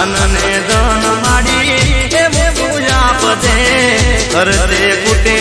અનને દન માડી એ પૂજા પદે હરતે કુટે